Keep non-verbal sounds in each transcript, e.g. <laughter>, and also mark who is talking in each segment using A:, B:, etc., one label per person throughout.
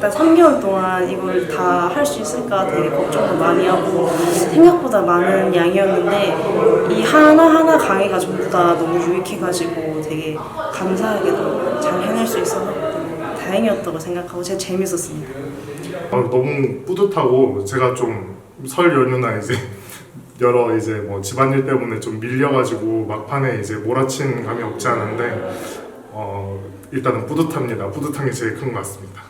A: 3개월 동안 이걸 다 할 수 있을까 되게 걱정도 많이 하고 생각보다 많은 양이었는데 이 하나하나 강의가 전부 다 너무 유익해가지고 되게 감사하게도 잘 해낼 수 있어서 다행이었다고 생각하고 제가 재밌었습니다.
B: 어, 너무 뿌듯하고 제가 좀 설 연휴나 이제 <laughs> 여러 이제 뭐 집안일 때문에 좀 밀려가지고 막판에 이제 몰아친 감이 없지 않은데 어, 일단은 뿌듯합니다. 뿌듯한 게 제일 큰 것 같습니다.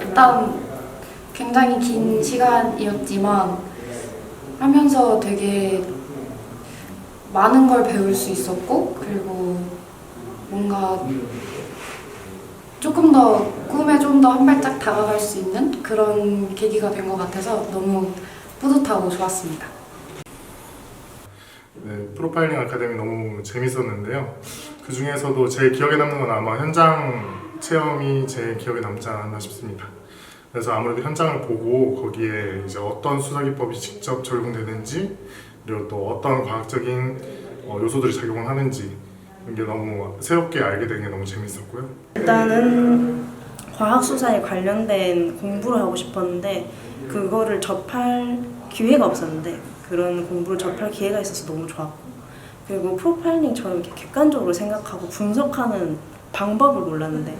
C: 일단 굉장히 긴 시간이었지만 하면서 되게 많은 걸 배울 수 있었고 그리고 뭔가 조금 더 꿈에 좀 더 한 발짝 다가갈 수 있는 그런 계기가 된 것 같아서 너무 뿌듯하고 좋았습니다.
B: 네, 프로파일링 아카데미 너무 재밌었는데요. 그 중에서도 제 기억에 남는 건 아마 현장 체험이 제 기억에 남지 않았나 싶습니다. 그래서 아무래도 현장을 보고 거기에 이제 어떤 수사 기법이 직접 적용되는지 그리고 또 어떤 과학적인 어, 요소들이 작용을 하는지 이런 게 너무 새롭게 알게 된 게 너무 재밌었고요.
A: 일단은 과학 수사에 관련된 공부를 하고 싶었는데 그거를 접할 기회가 없었는데 그런 공부를 접할 기회가 있어서 너무 좋았고 그리고 프로파일링처럼 이렇게 객관적으로 생각하고 분석하는 방법을 몰랐는데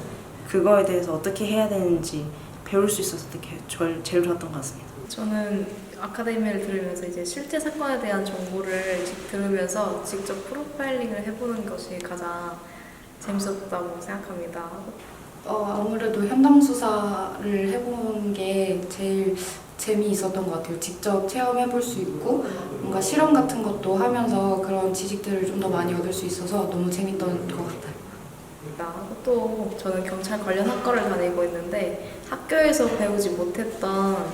A: 그거에 대해서 어떻게 해야 되는지 배울 수 있어서 되게 절 제일 좋았던 것 같습니다.
D: 저는 아카데미를 들으면서 이제 실제 사건에 대한 정보를 직- 들으면서 직접 프로파일링을 해보는 것이 가장 재밌었다고 생각합니다.
C: 어, 아무래도 현장 수사를 해본 게 제일 재미있었던 것 같아요. 직접 체험해 볼 수 있고 뭔가 실험 같은 것도 하면서 그런 지식들을 좀 더 많이 얻을 수 있어서 너무 재밌던 것 같아요.
D: 또 저는 경찰 관련 학과를 다니고 있는데 학교에서 배우지 못했던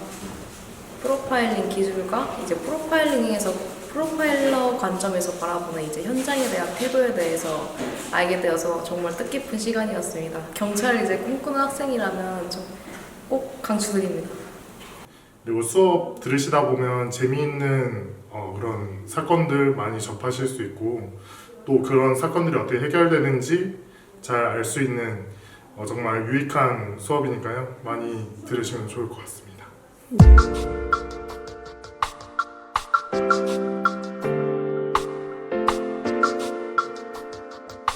D: 프로파일링 기술과 이제 프로파일링에서 프로파일러 관점에서 바라보는 이제 현장에 대한 태도에 대해서 알게 되어서 정말 뜻깊은 시간이었습니다. 경찰을 이제 꿈꾸는 학생이라면 좀 꼭 강추드립니다.
B: 그리고 수업 들으시다 보면 재미있는 어, 그런 사건들 많이 접하실 수 있고 또 그런 사건들이 어떻게 해결되는지 잘 알 수 있는 어, 정말 유익한 수업이니까요. 많이 들으시면 좋을 것 같습니다.